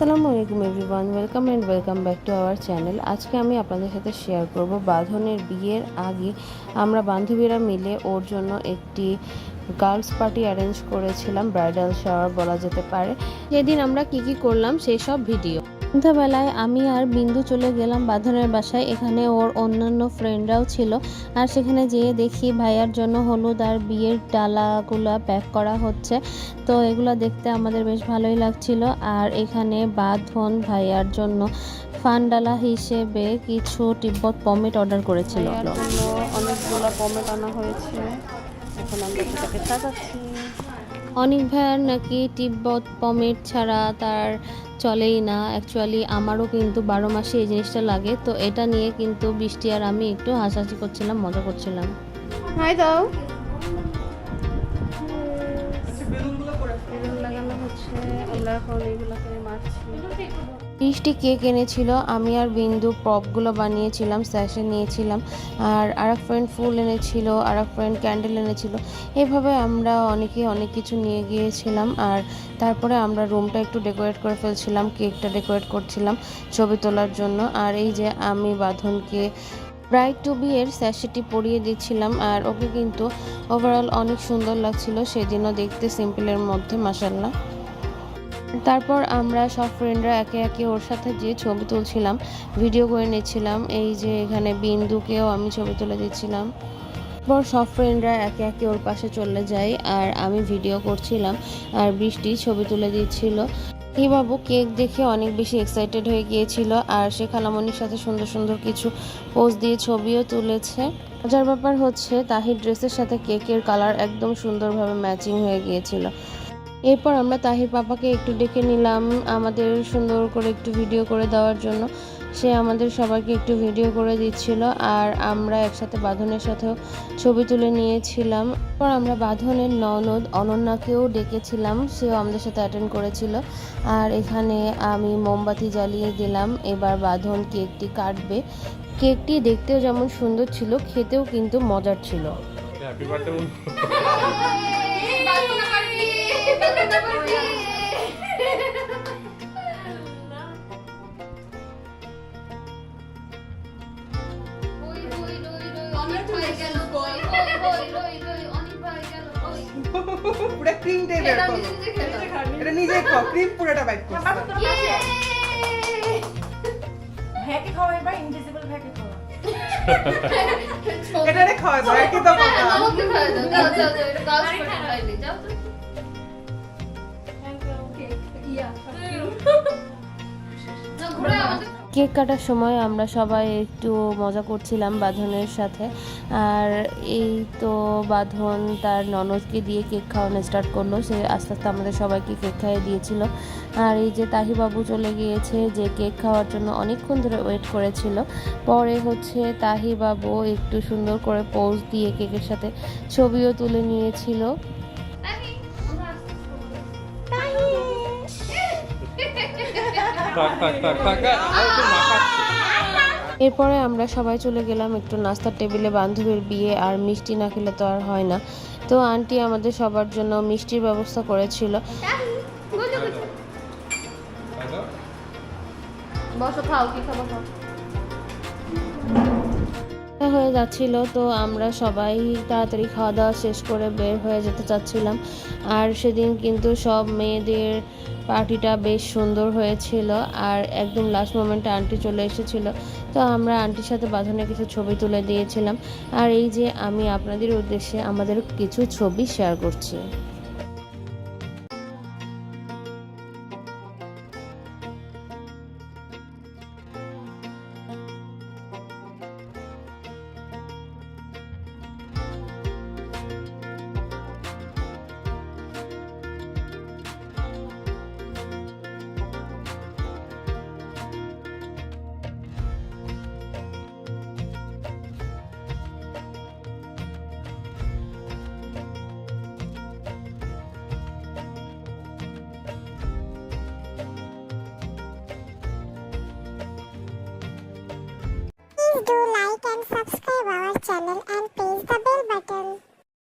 আসসালামু আলাইকুম everyone, welcome and welcome back to our channel. আজকে আমি আপনাদের সাথে শেয়ার করব বাঁধনের বিয়ের আগে। আমরা বান্ধবীরা মিলে ওর জন্য একটি গার্লস পার্টি অ্যারেঞ্জ করেছিলাম ব্রাইডাল শাওয়ার বলা যেতে পারে। যেদিন আমরা কি কি করলাম, সেই সব ভিডিও সন্ধ্যাবেলায় আমি আর বিন্দু চলে গেলাম বাঁধনের বাসায়। এখানে ওর অন্যান্য ফ্রেন্ডরাও ছিল। আর সেখানে যেয়ে দেখি ভাইয়ার জন্য হলুদ আর বিয়ের ডালাগুলা প্যাক করা হচ্ছে। তো এগুলো দেখতে আমাদের বেশ ভালোই লাগছিল। আর এখানে বাঁধন ভাইয়ার জন্য ফান্ডালা হিসেবে কিছু তিব্বত পমেট অর্ডার করেছিল। অনেকগুলো পমেট আনা হয়েছে। এখন আমরা সাজাচ্ছি। অনেক ভাইয়ার নাকি তিব্বত পমেট ছাড়া তার চলেই না। অ্যাকচুয়ালি আমারও কিন্তু বারো মাসে এই জিনিসটা লাগে। তো এটা নিয়ে কিন্তু বৃষ্টি আর আমি একটু হাসাহাসি করছিলাম মজা করছিলাম। হাই দাও। লাগানো হচ্ছে আমরা এখন এগুলোকে মারছি। বৃষ্টি কেক এনেছিল, আমি আর বিন্দু পপগুলো বানিয়েছিলাম, স্যাশে নিয়েছিলাম, আর আর এক ফ্রেন্ড ফুল এনেছিল আর এক ফ্রেন্ড ক্যান্ডেল এনেছিল। এভাবে আমরা অনেকে অনেক কিছু নিয়ে গিয়েছিলাম, আর তারপরে আমরা রুমটা একটু ডেকোরেট করে ফেলছিলাম, কেকটা ডেকোরেট করছিলাম ছবি তোলার জন্য। আর এই যে আমি বাঁধনকে ব্রাইড টু বিয়ের স্যাশেটি পরিয়ে দিচ্ছিলাম, আর ওকে কিন্তু ওভারঅল অনেক সুন্দর লাগছিল, সেদিনও দেখতে সিম্পলের মধ্যে মাসাল্লাহ তারপর আমরা সব ফ্রেন্ডরা একে একে ওর সাথে যে ছবি তুলছিলাম ভিডিও করে নিচ্ছিলাম। এই যে এখানে বিন্দুকেও আমি ছবি তুলে দিচ্ছিলাম। তারপর সব ফ্রেন্ডরা একে একে ওর পাশে চলে যায় আর আমি ভিডিও করছিলাম আর বৃষ্টি ছবি তুলে দিচ্ছিল। এই বাবু কেক দেখে অনেক বেশি এক্সাইটেড হয়ে গিয়েছিল আর সে খালামণির সাথে সুন্দর সুন্দর কিছু পোজ দিয়ে ছবিও তুলেছে। মজার ব্যাপার হচ্ছে, তাহির ড্রেসের সাথে কেকের কালার একদম সুন্দরভাবে ম্যাচিং হয়ে গিয়েছিল। এরপর আমরা তাহির পাপাকে একটু ডেকে নিলাম আমাদের সুন্দর করে একটু ভিডিও করে দেওয়ার জন্য। সে আমাদের সবাইকে একটু ভিডিও করে দিচ্ছিল আর আমরা একসাথে বাঁধনের সাথেও ছবি তুলে নিয়েছিলাম। এরপর আমরা বাঁধনের ননদ অনন্যাকেও ডেকেছিলাম, সেও আমাদের সাথে অ্যাটেন্ড করেছিল। আর এখানে আমি মোমবাতি জ্বালিয়ে দিলাম, এবার বাঁধন কেকটি কাটবে। কেকটি দেখতেও যেমন সুন্দর ছিল, খেতেও কিন্তু মজার ছিল। পুরো ক্রিম টাই বের করো। এটা নিজে খাও ক্রিম পুরোটা বাইট করছ। ভ্যাকে খাওয়া এবার ইনভিজিবল ভ্যাকে খাওয়া এটা রে খাওয়া যায় কি তো। কথা কেক কাটার সময় আমরা সবাই একটু মজা করছিলাম বাঁধনের সাথে। আর এই তো বাঁধন তার ননদকে দিয়ে কেক খাওয়ানো স্টার্ট করল। সে আস্তে আস্তে আমাদের সবাইকে কেক খাইয়ে দিয়েছিল। আর এই যে তাহিবাবু চলে গিয়েছে, যে কেক খাওয়ার জন্য অনেকক্ষণ ধরে ওয়েট করেছিল। পরে হচ্ছে তাহিবাবু একটু সুন্দর করে পোজ দিয়ে কেকের সাথে ছবিও তুলে নিয়েছিল। এরপরে আমরা সবাই চলে গেলাম একটু নাস্তার টেবিলে বান্ধবীর বিয়ে আর মিষ্টি না খেলে তো আর হয় না। তো আন্টি আমাদের সবার জন্য মিষ্টির ব্যবস্থা করেছিল। বসো খাও কি খাব খাও। হয়ে যাচ্ছিল, তো আমরা সবাই তাড়াতাড়ি খাওয়া দাওয়া শেষ করে বের হয়ে যেতে চাচ্ছিলাম। আর সেদিন কিন্তু সব মেয়েদের পার্টিটা বেশ সুন্দর হয়েছিল আর একদম লাস্ট মোমেন্টে আন্টি চলে এসেছিল। তো আমরা আন্টির সাথে বাঁধনের কিছু ছবি তুলে দিয়েছিলাম। আর এই যে আমি আপনাদের উদ্দেশ্যে আমাদের কিছু ছবি শেয়ার করছি। channel and press the bell button.